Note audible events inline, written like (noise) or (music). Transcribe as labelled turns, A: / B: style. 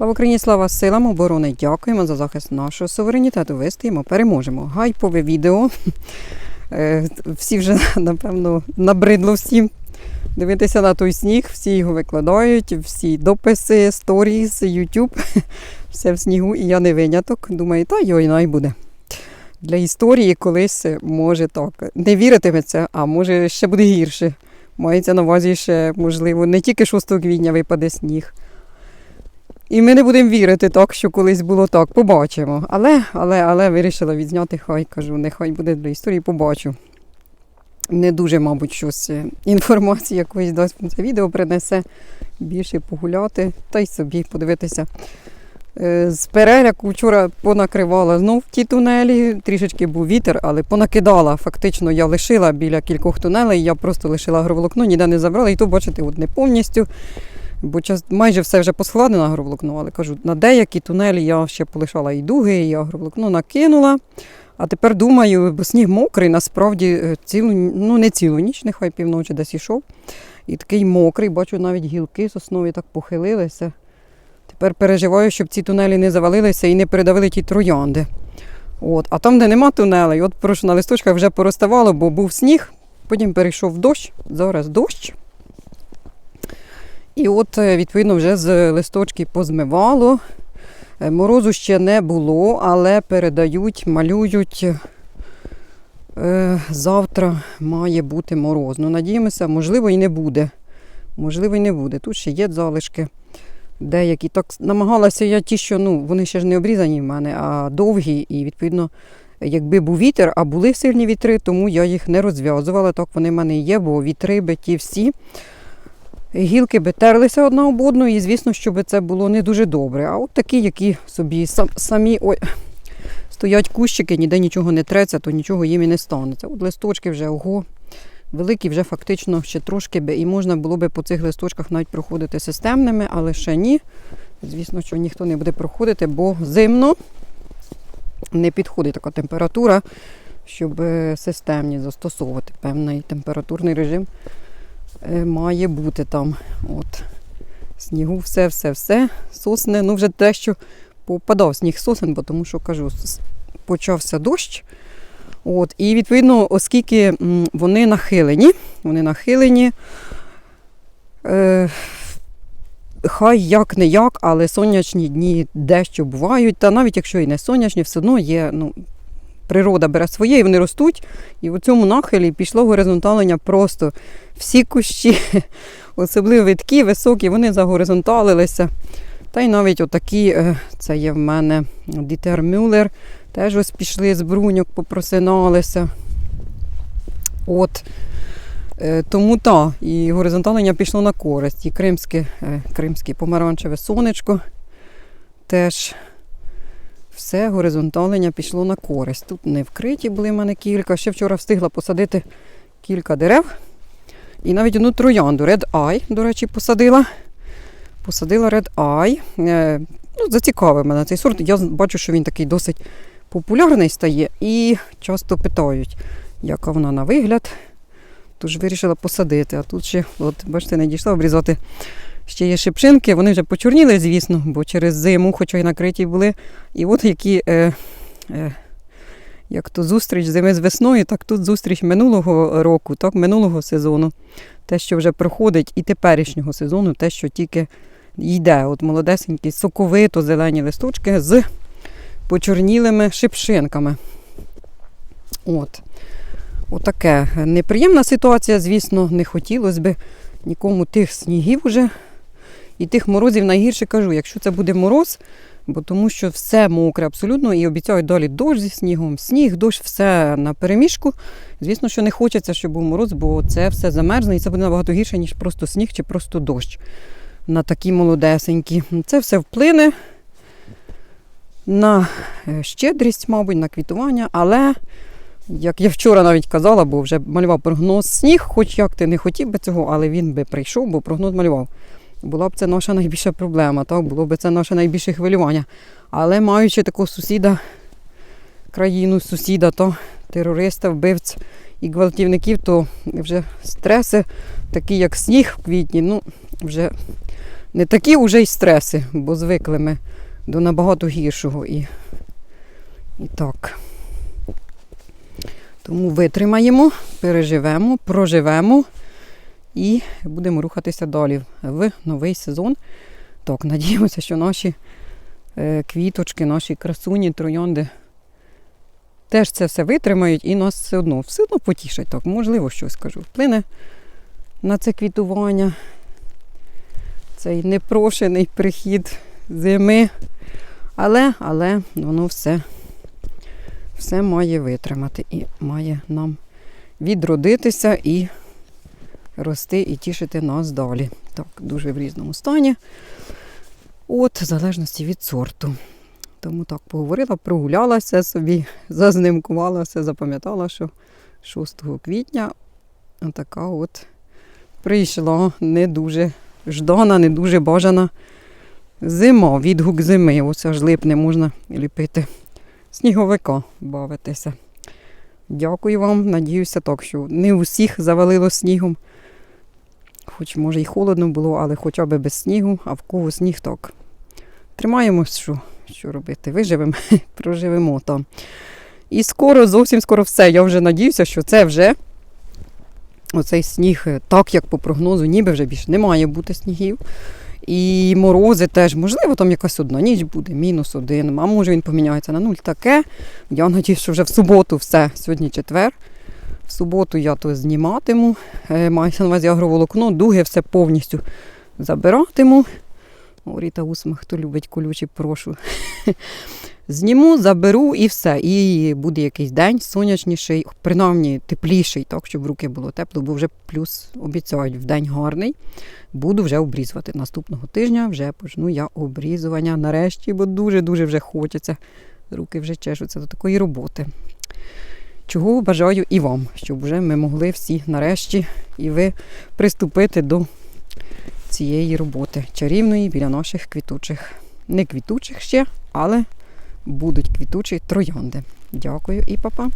A: Слава Україні, слава силам оборони! Дякуємо за захист нашого суверенітету. Вистоїмо, переможемо. Гайпове відео. (laughs) Е, Всі вже, напевно, набридло всім дивитися на той сніг. Всі його викладають, всі дописи, сторіс, Ютуб. (laughs) Все в снігу, і я не виняток. Думаю, та йой, най буде. Для історії колись може так. Не віритиметься, а може ще буде гірше. Мається на увазі ще, можливо, не тільки 6 квітня випаде сніг. І ми не будемо вірити так, що колись було так. Побачимо. Але, але, але вирішила відзняти, хай кажу, нехай буде для історії, побачу. Не дуже, мабуть, щось е, інформації якоїсь дасть це відео принесе. Більше погуляти та й собі подивитися. Е, З переляку вчора понакривала знов ті тунелі, трішечки був вітер, але понакидала. Фактично я лишила біля кількох тунелей, я просто лишила агроволокно, ніде не забрала. І то, бачите, от не повністю. Бо час, майже все вже посхладено агроволокно, але кажу, на деякі тунелі я ще полишала і дуги, і агроволокно накинула. А тепер думаю, бо сніг мокрий, насправді е, цілу, ну не цілу ніч, нехай півночі десь ішов. І такий мокрий, бачу, навіть гілки соснові так похилилися. Тепер переживаю, щоб ці тунелі не завалилися і не передавили ті троянди. От. А там, де нема тунелей, от прошу на листочках вже пороставало, бо був сніг, потім перейшов дощ, зараз дощ. І от, е, відповідно, вже з листочки позмивало. Е, Морозу ще не було, але передають, малюють. е, Завтра має бути мороз. Ну, надіємося, можливо, і не буде. Можливо, і не буде. Тут ще є залишки. Деякі так намагалася я ті, що ну, вони ще ж не обрізані в мене, а довгі. І відповідно, якби був вітер, а були сильні вітри, тому я їх не розв'язувала. Так вони в мене є, бо вітри би ті всі. Гілки би терлися одна об одну, і звісно, що би це було не дуже добре. А от такі, які собі сам- самі ой, стоять кущики, ніде нічого не треться, то нічого їм і не станеться. От листочки вже ого. Великі вже фактично ще трошки би, і можна було би по цих листочках навіть проходити системними, але ще ні. Звісно, що ніхто не буде проходити, бо зимно не підходить така температура, щоб е, системні застосовувати певний температурний режим має бути там. От. Снігу, все, все, все. Сосни, ну вже дещо попадав сніг сосен, бо тому що кажу, почався дощ. От, і відповідно, оскільки вони нахилені, вони нахилені, е, хай як не як, але сонячні дні дещо бувають. Та навіть якщо і не сонячні, все одно є. Ну, природа бере своє, і вони ростуть. І в цьому нахилі пішло горизонталення просто всі кущі, (laughs) особливо такі високі, вони загоризонталилися. Та й навіть отакі, е, це є в мене Дітер Мюллер, теж ось пішли з бруньок, попросиналися. От. Е, Тому так, і горизонталення пішло на користь. І кримське, е, кримське помаранчеве сонечко теж все горизонталення пішло на користь. Тут не вкриті були в мене кілька. Ще вчора встигла посадити кілька дерев. І навіть одну троянду Red Eye, до речі, посадила. Посадила Red Eye. Е, ну, зацікавив мене цей сорт. Я бачу, що він такий досить популярний стає. І часто питають, яка вона на вигляд. Тож вирішила посадити. А тут ще, от, бачите, не дійшла обрізати. Ще є шипшинки, вони вже почорніли, звісно, бо через зиму, хоча й накриті були. І от які, е, е, як то зустріч зими з весною, так тут зустріч минулого року, так, минулого сезону. Те, що вже проходить, і теперішнього сезону, те, що тільки йде. От молодесенькі, соковито зелені листочки з почорнілими шипшинками. От. Отаке. Неприємна ситуація, звісно, не хотілося б нікому тих снігів уже. І тих морозів найгірше кажу, якщо це буде мороз, бо тому що все мокре абсолютно і обіцяють далі дощ зі снігом, сніг, дощ, все на переміжку. Звісно, що не хочеться, щоб був мороз, бо це все замерзне і це буде набагато гірше, ніж просто сніг чи просто дощ на такі молодесенькі. Це все вплине на е, щедрість, мабуть, на квітування, але. Як я вчора навіть казала, бо вже малював прогноз сніг, хоч як ти не хотів би цього, але він би прийшов, бо прогноз малював. Була б це наша найбільша проблема, так? було б це наше найбільше хвилювання. Але маючи такого сусіда, країну сусіда, то терориста, вбивць і гвалтівників, то вже стреси, такі як сніг в квітні, ну вже не такі вже й стреси, бо звикли ми до набагато гіршого і, і так. Тому витримаємо, переживемо, проживемо і будемо рухатися далі в новий сезон. Так, надіємося, що наші е, квіточки, наші красуні, троянди теж це все витримають і нас все одно, все одно потішать. Так, можливо, щось скажу. Вплине на це квітування, цей непрошений прихід зими. Але, але воно все, все має витримати і має нам відродитися і рости і тішити нас далі. Так, дуже в різному стані. От, в залежності від сорту. Тому так поговорила, прогулялася собі, (laughs) зазнимкувала все, запам'ятала, що 6 квітня така от прийшла не дуже ждана, не дуже бажана зима, відгук зими. Ось аж липне можна ліпити сніговика, бавитися. Дякую вам. Надіюся, так, що не усіх завалило снігом. Хоч може і холодно було, але хоча б без снігу, а в кого сніг так. Тримаємось, що, що робити. Виживемо, (laughs) проживемо там. І скоро, зовсім скоро все. Я вже надіюся, що це вже оцей сніг, е, так як по прогнозу, ніби вже більше не має бути снігів. І морози теж, можливо, там якась одна ніч буде, мінус один, а може він поміняється на нуль. Таке. Я надіюсь, що вже в суботу все. Сьогодні четвер. В суботу я то зніматиму. Е, Мається на увазі агроволокно, дуги все повністю забиратиму. О, Ріта Усма, хто любить колючі, прошу. (laughs) Зніму, заберу і все. І буде якийсь день сонячніший, принаймні тепліший, так, щоб руки було тепло, бо вже плюс обіцяють в день гарний. Буду вже обрізувати. Наступного тижня вже почну я обрізування нарешті, бо дуже-дуже вже хочеться. Руки вже чешуться до такої роботи. Чого бажаю і вам, щоб вже ми могли всі нарешті і ви приступити до цієї роботи чарівної біля наших квітучих. Не квітучих ще, але будуть квітучі троянди. Дякую і па-па.